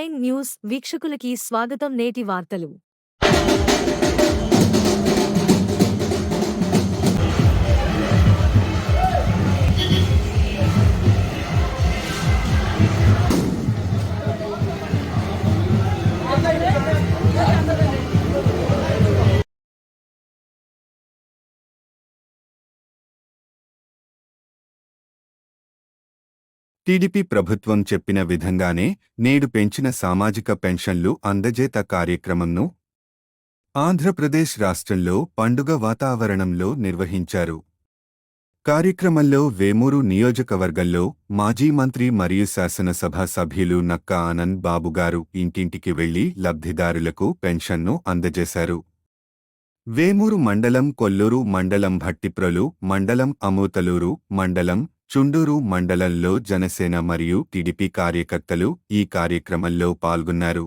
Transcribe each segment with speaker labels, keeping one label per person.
Speaker 1: Online news వీక్షకులకి స్వాగతం నేటి వార్తలు.
Speaker 2: టీడీపీ ప్రభుత్వం చెప్పిన విధంగానే నేడు పెంచిన సామాజిక పెన్షన్లు అందజేత కార్యక్రమంను ఆంధ్రప్రదేశ్ రాష్ట్రంలో పండుగ వాతావరణంలో నిర్వహించారు. కార్యక్రమంలో వేమూరు నియోజకవర్గంలో మాజీ మంత్రి మరియు శాసనసభ సభ్యులు నక్కా ఆనంద్ బాబుగారు ఇంటింటికి వెళ్ళి లబ్ధిదారులకు పెన్షన్ను అందజేశారు. వేమూరు మండలం కొల్లూరు మండలం భట్టిప్రలు మండలం అమూతలూరు మండలం చుండూరు మండలంలో జనసేన మరియు టీడీపీ కార్యకర్తలు ఈ కార్యక్రమంలో పాల్గొన్నారు.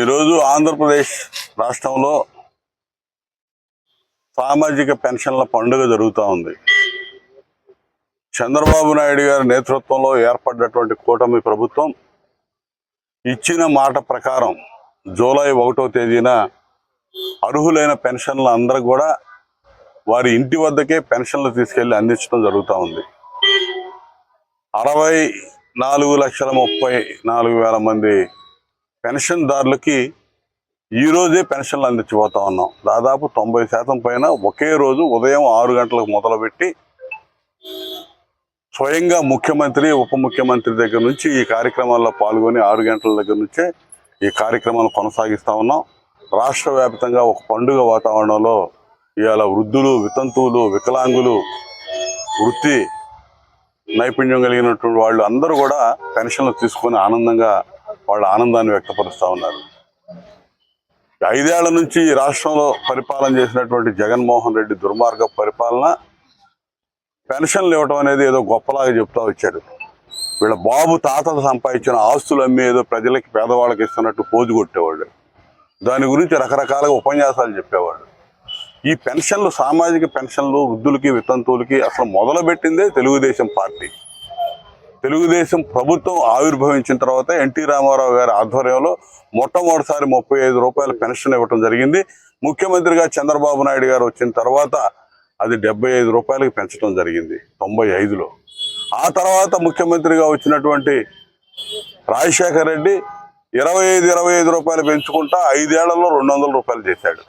Speaker 3: ఈరోజు ఆంధ్రప్రదేశ్ రాష్ట్రంలో సామాజిక పెన్షన్ల పండుగ జరుగుతూ ఉంది. చంద్రబాబు నాయుడు గారి నేతృత్వంలో ఏర్పడినటువంటి కూటమి ప్రభుత్వం ఇచ్చిన మాట ప్రకారం జూలై ఒకటో తేదీన అర్హులైన పెన్షన్లు అందరూ కూడా వారి ఇంటి వద్దకే పెన్షన్లు తీసుకెళ్ళి అందించడం జరుగుతూ ఉంది. అరవై నాలుగు లక్షల ముప్పై నాలుగు వేల మంది పెన్షన్దారులకి ఈరోజే పెన్షన్లు అందించిపోతా ఉన్నాం. దాదాపు తొంభై శాతం పైన ఒకే రోజు ఉదయం ఆరు గంటలకు మొదలుపెట్టి స్వయంగా ముఖ్యమంత్రి ఉప ముఖ్యమంత్రి దగ్గర నుంచి ఈ కార్యక్రమాల్లో పాల్గొని ఆరు గంటల దగ్గర నుంచే ఈ కార్యక్రమాలు కొనసాగిస్తూ ఉన్నాం. రాష్ట్ర వ్యాప్తంగా ఒక పండుగ వాతావరణంలో ఇవాళ వృద్ధులు వితంతువులు వికలాంగులు వృత్తి నైపుణ్యం కలిగినటువంటి వాళ్ళు అందరూ కూడా పెన్షన్లు తీసుకొని ఆనందంగా వాళ్ళ ఆనందాన్ని వ్యక్తపరుస్తూ ఉన్నారు. ఐదేళ్ళ నుంచి ఈ రాష్ట్రంలో పరిపాలన చేసినటువంటి జగన్మోహన్ రెడ్డి దుర్మార్గ పరిపాలన పెన్షన్లు ఇవ్వటం అనేది ఏదో గొప్పలాగా చెప్తా వచ్చాడు వీళ్ళ బాబు తాతలు సంపాదించిన ఆస్తులు అమ్మి ఏదో ప్రజలకి పేదవాళ్ళకి ఇస్తున్నట్టు పోజు కొట్టేవాళ్ళు. దాని గురించి రకరకాలుగా ఉపన్యాసాలు చెప్పేవాళ్ళు. ఈ పెన్షన్లు సామాజిక పెన్షన్లు వృద్ధులకి వితంతువులకి అసలు మొదలుపెట్టిందే తెలుగుదేశం పార్టీ. తెలుగుదేశం ప్రభుత్వం ఆవిర్భవించిన తర్వాత ఎన్టీ రామారావు గారి ఆధ్వర్యంలో మొట్టమొదటిసారి ముప్పై ఐదు రూపాయల పెన్షన్ ఇవ్వటం జరిగింది. ముఖ్యమంత్రిగా చంద్రబాబు నాయుడు గారు వచ్చిన తర్వాత అది డెబ్బై ఐదు రూపాయలకు పెంచడం జరిగింది తొంభై ఐదులో. ఆ తర్వాత ముఖ్యమంత్రిగా వచ్చినటువంటి రాజశేఖర రెడ్డి ఇరవై ఐదు ఇరవై ఐదు రూపాయలు పెంచుకుంటా ఐదేళ్ళలో రెండు వందల రూపాయలు చేశాడు.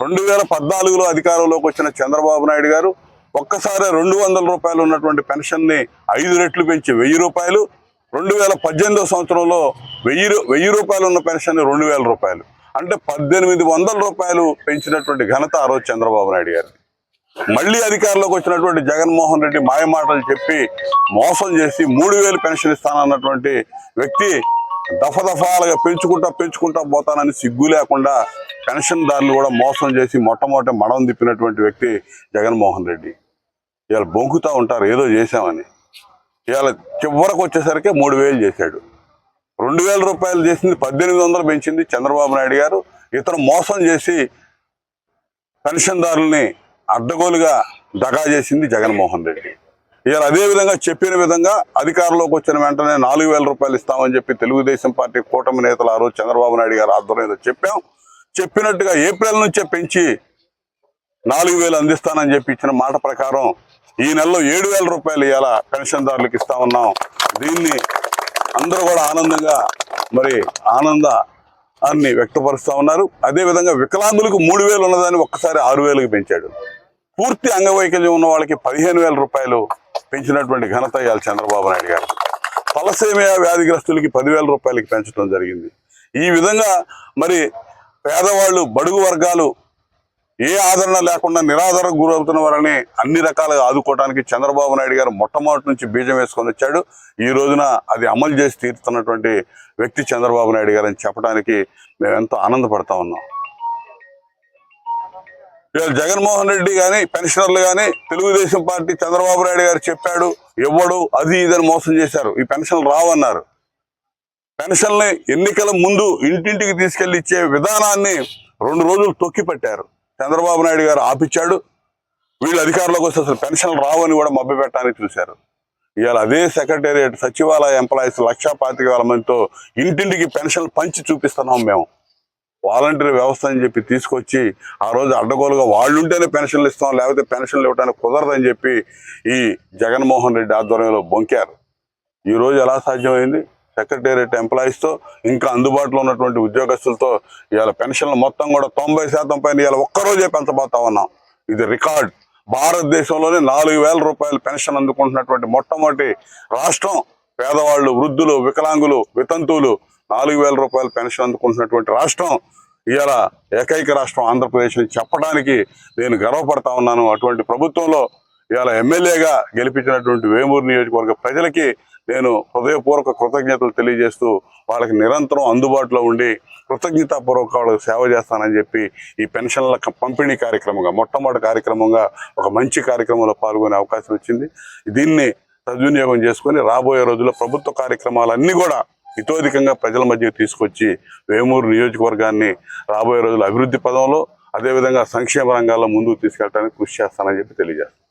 Speaker 3: రెండు వేల పద్నాలుగులో అధికారంలోకి వచ్చిన చంద్రబాబు నాయుడు గారు ఒక్కసారి రెండు వందల రూపాయలు ఉన్నటువంటి పెన్షన్ని ఐదు రెట్లు పెంచి వెయ్యి రూపాయలు రెండు వేల పద్దెనిమిదో సంవత్సరంలో వెయ్యి రూ- వెయ్యి రూపాయలు ఉన్న పెన్షన్ రెండు వేల రూపాయలు. అంటే పద్దెనిమిది వందల రూపాయలు పెంచినటువంటి ఘనత ఆ రోజు చంద్రబాబు నాయుడు గారు. మళ్ళీ అధికారంలోకి వచ్చినటువంటి జగన్మోహన్ రెడ్డి మాయమాటలు చెప్పి మోసం చేసి మూడు వేలు పెన్షన్ ఇస్తానన్నటువంటి వ్యక్తి దఫదఫాలుగా పెంచుకుంటా పెంచుకుంటా పోతానని సిగ్గు లేకుండా పెన్షన్దారులు కూడా మోసం చేసి మొట్టమొదటి మడం తిప్పినటువంటి వ్యక్తి జగన్మోహన్ రెడ్డి. ఇవాళ బొంకుతూ ఉంటారు ఏదో చేశామని. ఇవాళ చివరకు వచ్చేసరికి మూడు వేలు చేశాడు. రెండు వేల రూపాయలు చేసింది పద్దెనిమిది వందలు పెంచింది చంద్రబాబు నాయుడు గారు. ఇతను మోసం చేసి పెన్షన్దారుల్ని అడ్డగోలుగా దగా చేసింది జగన్మోహన్ రెడ్డి. ఇవాళ అదే విధంగా చెప్పిన విధంగా అధికారంలోకి వచ్చిన వెంటనే నాలుగు వేల రూపాయలు ఇస్తామని చెప్పి తెలుగుదేశం పార్టీ కూటమి నేతలు ఆ రోజు చంద్రబాబు నాయుడు గారు ఆధ్వర్యంలో చెప్పాం. చెప్పినట్టుగా ఏప్రిల్ నుంచే పెంచి నాలుగు వేలు అందిస్తానని చెప్పి ఇచ్చిన మాట ప్రకారం ఈ నెలలో ఏడు వేల రూపాయలు ఇవాళ పెన్షన్దారులకు ఇస్తా ఉన్నాం. దీన్ని అందరూ కూడా ఆనందంగా మరి ఆనంద అన్ని వ్యక్తపరుస్తూ ఉన్నారు. అదే విధంగా వికలాంగులకు మూడు వేలు ఉన్నదాన్ని ఒక్కసారి ఆరు వేలకు పెంచాడు. పూర్తి అంగవైకల్యం ఉన్న వాళ్ళకి పదిహేను వేల రూపాయలు పెంచినటువంటి ఘనత ఇవాళ చంద్రబాబు నాయుడు గారు. తలసేమియా వ్యాధిగ్రస్తులకి పదివేల రూపాయలకి పెంచడం జరిగింది. ఈ విధంగా మరి పేదవాళ్ళు బడుగు వర్గాలు ఏ ఆదరణ లేకుండా నిరాదరణకు గురవుతున్న వారిని అన్ని రకాలుగా ఆదుకోవడానికి చంద్రబాబు నాయుడు గారు మొట్టమొదటి నుంచి బీజం వేసుకొని వచ్చాడు. ఈ రోజున అది అమలు చేసి తీరుతున్నటువంటి వ్యక్తి చంద్రబాబు నాయుడు గారు అని చెప్పడానికి మేము ఎంతో ఆనందపడతా ఉన్నాం. ఇవాళ జగన్మోహన్ రెడ్డి కానీ పెన్షనర్లు కానీ తెలుగుదేశం పార్టీ చంద్రబాబు నాయుడు గారు చెప్పాడు ఇవ్వడు అది ఇదని మోసం చేశారు. ఈ పెన్షన్లు రావన్నారు. పెన్షన్లు ఎన్నికల ముందు ఇంటింటికి తీసుకెళ్ళి ఇచ్చే విధానాన్ని రెండు రోజులు తొక్కిపెట్టారు. చంద్రబాబు నాయుడు గారు ఆపిచ్చాడు. వీళ్ళు అధికారంలోకి వస్తే అసలు పెన్షన్లు రావని కూడా మభ్య పెట్టడానికి చూశారు. ఇవాళ అదే సెక్రటేరియట్ సచివాలయ ఎంప్లాయీస్ లక్షా పాతిక వేల మందితో ఇంటింటికి పెన్షన్లు పంచి చూపిస్తున్నాం మేము. వాలంటీర్ వ్యవస్థ అని చెప్పి తీసుకొచ్చి ఆ రోజు అడ్డగోలుగా వాళ్ళు ఉంటేనే పెన్షన్లు ఇస్తాం లేకపోతే పెన్షన్లు ఇవ్వడానికి కుదరదని చెప్పి ఈ జగన్మోహన్ రెడ్డి ఆధ్వర్యంలో బొంకారు. ఈరోజు ఎలా సాధ్యమైంది? సెక్రటేరియట్ ఎంప్లాయీస్తో ఇంకా అందుబాటులో ఉన్నటువంటి ఉద్యోగస్తులతో ఇవాళ పెన్షన్లు మొత్తం కూడా తొంభై శాతం పైన ఇవాళ ఒక్కరోజే పెంచబోతా ఉన్నాం. ఇది రికార్డ్. భారతదేశంలోనే నాలుగు వేల రూపాయలు పెన్షన్ అందుకుంటున్నటువంటి మొట్టమొదటి రాష్ట్రం. పేదవాళ్ళు వృద్ధులు వికలాంగులు వితంతువులు నాలుగు వేల రూపాయలు పెన్షన్ అందుకుంటున్నటువంటి రాష్ట్రం. ఇవాళ ఏకైక రాష్ట్రం ఆంధ్రప్రదేశ్ అని చెప్పడానికి నేను గర్వపడతా ఉన్నాను. అటువంటి ప్రభుత్వంలో ఇవాళ ఎమ్మెల్యేగా గెలిపించినటువంటి వేమూరు నియోజకవర్గ ప్రజలకి నేను హృదయపూర్వక కృతజ్ఞతలు తెలియజేస్తూ వాళ్ళకి నిరంతరం అందుబాటులో ఉండి కృతజ్ఞతాపూర్వక వాళ్ళకి సేవ చేస్తానని చెప్పి ఈ పెన్షన్ల పంపిణీ కార్యక్రమంగా మొట్టమొదటి కార్యక్రమంగా ఒక మంచి కార్యక్రమంలో పాల్గొనే అవకాశం వచ్చింది దీన్ని సద్వినియోగం చేసుకొని రాబోయే రోజుల్లో ప్రభుత్వ కార్యక్రమాలన్నీ కూడా ఇతోధికంగా ప్రజల మధ్య తీసుకొచ్చి వేమూరు నియోజకవర్గాన్ని రాబోయే రోజుల అభివృద్ధి పదంలో అదేవిధంగా సంక్షేమ రంగాల్లో ముందుకు తీసుకెళ్ళడానికి కృషి చేస్తానని చెప్పి తెలియజేస్తాను.